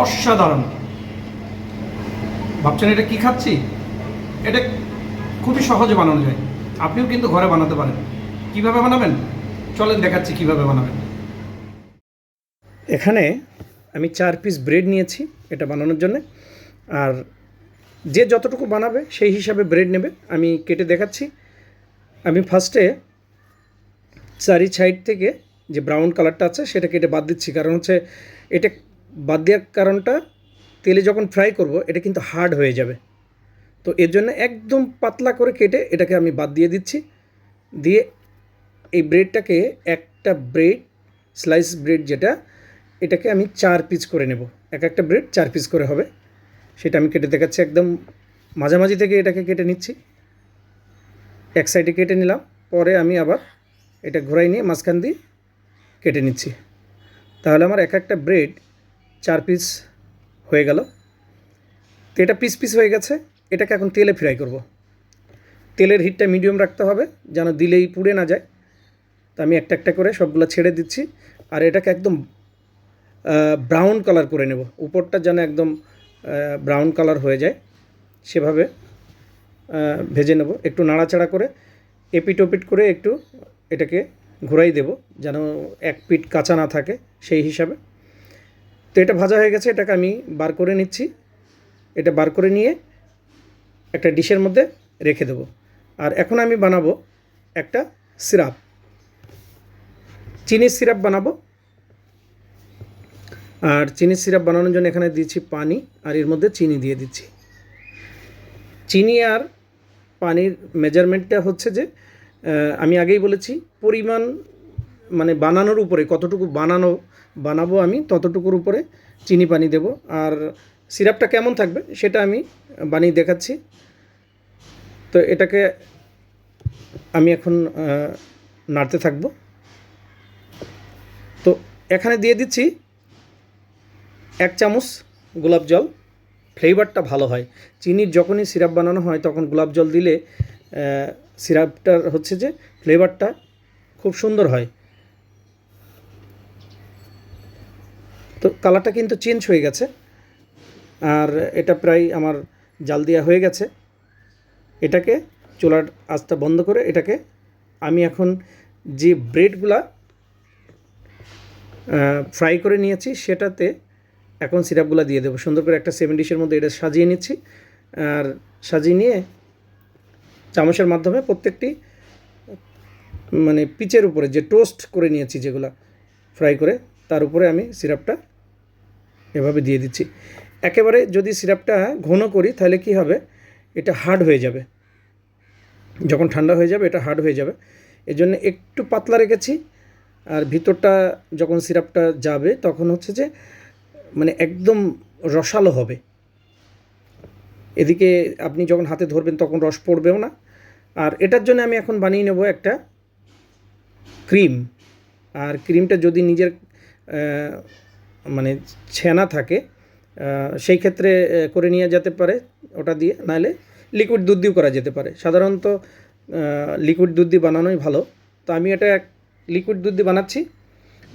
অসাধারণ। ভাবছেন এটা কি খাচ্ছি? এটা খুবই সহজে বানানো যায়। আপনিও কিন্তু ঘরে বানাতে পারেন। কীভাবে বানাবেন? চলেন দেখাচ্ছি কীভাবে বানাবেন। এখানে আমি চার পিস ব্রেড নিয়েছি এটা বানানোর জন্য। আর যে যতটুকু বানাবে সেই হিসাবে ব্রেড নেবে। আমি কেটে দেখাচ্ছি। আমি ফার্স্টে চারি সাইড থেকে যে ব্রাউন কালারটা আছে সেটা কেটে বাদ দিচ্ছি। কারণ হচ্ছে এটা বাদ দেওয়ার কারণটা তেলে যখন ফ্রাই করব, এটা কিন্তু হার্ড হয়ে যাবে। তো এর জন্য একদম পাতলা করে কেটে এটাকে আমি বাদ দিয়ে দিচ্ছি। দিয়ে এই ব্রেডটাকে একটা ব্রেড স্লাইস ব্রেড যেটা, এটাকে আমি চার পিস করে নেব। এক একটা ব্রেড চার পিস করে হবে। সেটা আমি কেটে দেখাচ্ছি একদম মাঝামাঝি থেকে এটাকে কেটে নিচ্ছি। এক সাইডে কেটে নিলাম। পরে আমি আবার এটা ঘোরাই নিয়ে মাঝখান দিয়ে কেটে নিচ্ছি। তাহলে আমার এক একটা ব্রেড চার পিস হয়ে গেল। তো এটা পিস পিস হয়ে গেছে। এটাকে এখন তেলে ফ্রাই করব। তেলের হিটটা মিডিয়াম রাখতে হবে, যেন দিলেই পুড়ে না যায়। তো আমি একটা একটা করে সবগুলো ছেড়ে দিচ্ছি। আর এটাকে একদম ব্রাউন কালার করে নেব। উপরটা যেন একদম ব্রাউন কালার হয়ে যায়। সেভাবে ভেজে নেব। একটু নাড়াচাড়া করে এপিট ওপিট করে একটু এটাকে ঘোরাই দেব, যেন এক পিট কাঁচা না থাকে সেই হিসাবে। তো এটা ভাজা হয়ে গেছে, এটাকে আমি বার করে নিচ্ছি। এটা বার করে নিয়ে একটা ডিশের মধ্যে রেখে দেবো। আর এখন আমি বানাবো একটা সিরাপ। চিনির সিরাপ বানাবো। আর চিনির সিরাপ বানানোর জন্য এখানে দিয়েছি পানি, আর এর মধ্যে চিনি দিয়ে দিচ্ছি। চিনি আর পানির মেজারমেন্টটা হচ্ছে যে আমি আগেই বলেছি, পরিমাণ মানে বানানোর উপরে, কতটুকু বানানো বানাবো আমি, ততটুকুর উপরে চিনি পানি দেব। আর সিরাপটা কেমন থাকবে সেটা আমি বানিয়ে দেখাচ্ছি। তো এটাকে আমি এখন নাড়তে থাকব। তো এখানে দিয়ে দিচ্ছি এক চামচ গোলাপ জল। ফ্লেভারটা ভালো হয়। চিনির যখনই সিরাপ বানানো হয় তখন গোলাপ জল দিলে সিরাপটার হচ্ছে যে ফ্লেভারটা খুব সুন্দর হয়। তো কালারটা কিন্তু চেঞ্জ হয়ে গেছে। আর এটা প্রায় আমার জাল দেওয়া হয়ে গেছে। এটাকে চুলার আঁচটা বন্ধ করে এটাকে আমি এখন যে ব্রেডগুলা ফ্রাই করে নিয়েছি সেটাতে এখন সিরাপগুলো দিয়ে দেবো। সুন্দর করে একটা সেভেন ডিশের মধ্যে এটা সাজিয়ে নিচ্ছি। আর সাজিয়ে নিয়ে চামচের মাধ্যমে প্রত্যেকটি মানে পিচের উপরে যে টোস্ট করে নিয়েছি যেগুলো ফ্রাই করে, তার উপরে আমি সিরাপটা এভাবে দিয়ে দিচ্ছি। একেবারে যদি সিরাপটা ঘন করি, তাহলে কি হবে? এটা হার্ড হয়ে যাবে। যখন ঠান্ডা হয়ে যাবে, এটা হার্ড হয়ে যাবে। এর জন্য একটু পাতলা রেখেছি। আর ভিতরটা যখন সিরাপটা যাবে, তখন হচ্ছে যে মানে একদম রসালো হবে। এদিকে আপনি যখন হাতে ধরবেন, তখন রস পড়বেও না। আর এটার জন্য আমি এখন বানিয়ে নেব একটা ক্রিম। আর ক্রিমটা যদি নিজের মানে ছেনা থাকে সেই ক্ষেত্রে করে নিয়ে যেতে পারে ওটা দিয়ে, নাহলে লিকুইড দুধ দিয়েও করা যেতে পারে। সাধারণত লিকুইড দুধ দিয়ে বানানোই ভালো। তো আমি এটা এক লিকুইড দুধ দিয়ে বানাচ্ছি।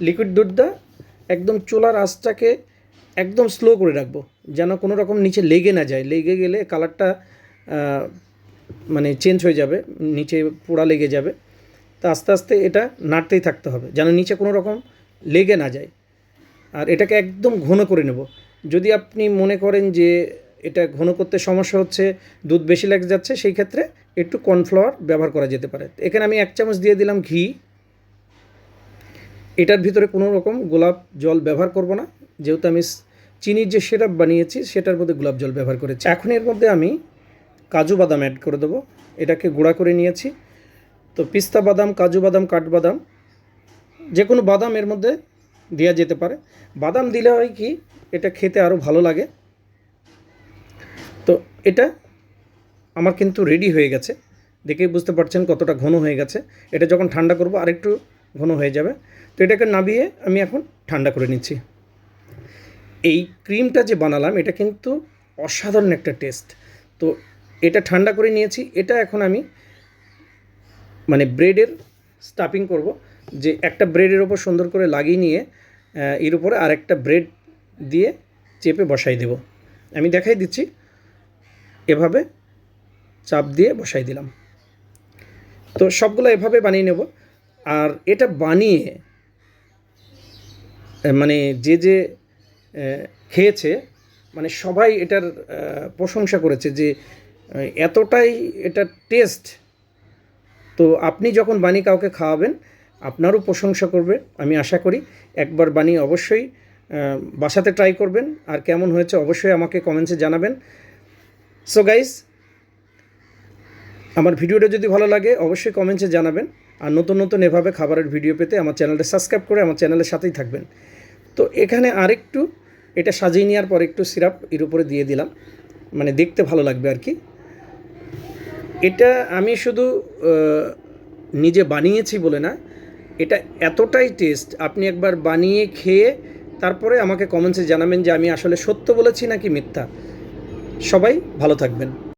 লিকুইড দুধটা একদম চুলার আঁচটাকে একদম স্লো করে রাখব, যেন কোনো রকম নিচে লেগে না যায়। লেগে গেলে কালারটা মানে চেঞ্জ হয়ে যাবে, নিচে পোড়া লেগে যাবে। তো আস্তে আস্তে এটা নাড়তেই থাকতে হবে, যেন নিচে কোনো রকম লেগে না যায়। আর এটাকে একদম ঘন করে নেব। যদি আপনি মনে করেন যে এটা ঘন করতে সমস্যা হচ্ছে, দুধ বেশি লেগে যাচ্ছে, সেই ক্ষেত্রে একটু কর্নফ্লাওয়ার ব্যবহার করা যেতে পারে। এখানে আমি এক চামচ দিয়ে দিলাম ঘি। এটার ভিতরে কোনো রকম গোলাপ জল ব্যবহার করব না। যেহেতু আমি চিনির যে সিরাপ বানিয়েছি, সেটার মধ্যে গোলাপ জল ব্যবহার করেছি। এখন এর মধ্যে আমি কাজু বাদাম অ্যাড করে দেবো। এটাকে গুঁড়া করে নিয়েছি। তো পিস্তা বাদাম, কাজু বাদাম কাঠবাদাম যে কোনো বাদাম এর মধ্যে দেওয়া যেতে পারে। বাদাম দিলে হয় কি, এটা খেতে আরও ভালো লাগে। তো এটা আমার কিন্তু রেডি হয়ে গেছে। দেখেই বুঝতে পারছেন কতটা ঘন হয়ে গেছে। এটা যখন ঠান্ডা করব, আরেকটু ঘন হয়ে যাবে। তো এটাকে নাবিয়ে আমি এখন ঠান্ডা করে নিচ্ছি। এই ক্রিমটা যে বানালাম, এটা কিন্তু অসাধারণ একটা টেস্ট। তো এটা ঠান্ডা করে নিয়েছি। এটা এখন আমি মানে ব্রেডের স্টাফিং করব, যে একটা ব্রেডের ওপর সুন্দর করে লাগিয়ে নিয়ে এর উপরে আরেকটা ব্রেড দিয়ে চেপে বসাই দেব। আমি দেখাই দিচ্ছি, এভাবে চাপ দিয়ে বসাই দিলাম। তো সবগুলো এভাবে বানিয়ে নেব, আর এটা বানিয়ে মানে যে যে খেয়েছে মানে সবাই এটার প্রশংসা করেছে যে এতটাই এটা টেস্ট তো আপনি যখন বানিয়ে কাউকে খাওয়াবেন, আপনারও প্রশংসা করবে, আমি আশা করি। একবার বানিয়ে অবশ্যই বাসাতে ট্রাই করবেন, আর কেমন হয়েছে অবশ্যই আমাকে কমেন্টসে জানাবেন। সো গাইস আমার ভিডিওটা যদি ভালো লাগে, অবশ্যই কমেন্টসে জানাবেন। আর নতুন নতুন এভাবে খাবারের ভিডিও পেতে আমার চ্যানেলটা সাবস্ক্রাইব করে আমার চ্যানেলের সাথেই থাকবেন। তো এখানে আরেকটু, এটা সাজিয়ে নেওয়ার পর একটু সিরাপ এর উপরে দিয়ে দিলাম। মানে দেখতে ভালো লাগবে আর কি। এটা আমি শুধু নিজে বানিয়েছি বলে না, এটা এতটাই টেস্ট আপনি একবার বানিয়ে খেয়ে তারপরে আমাকে কমেন্টসে জানাবেন যে আমি আসলে সত্য বলেছি নাকি মিথ্যা। সবাই ভালো থাকবেন।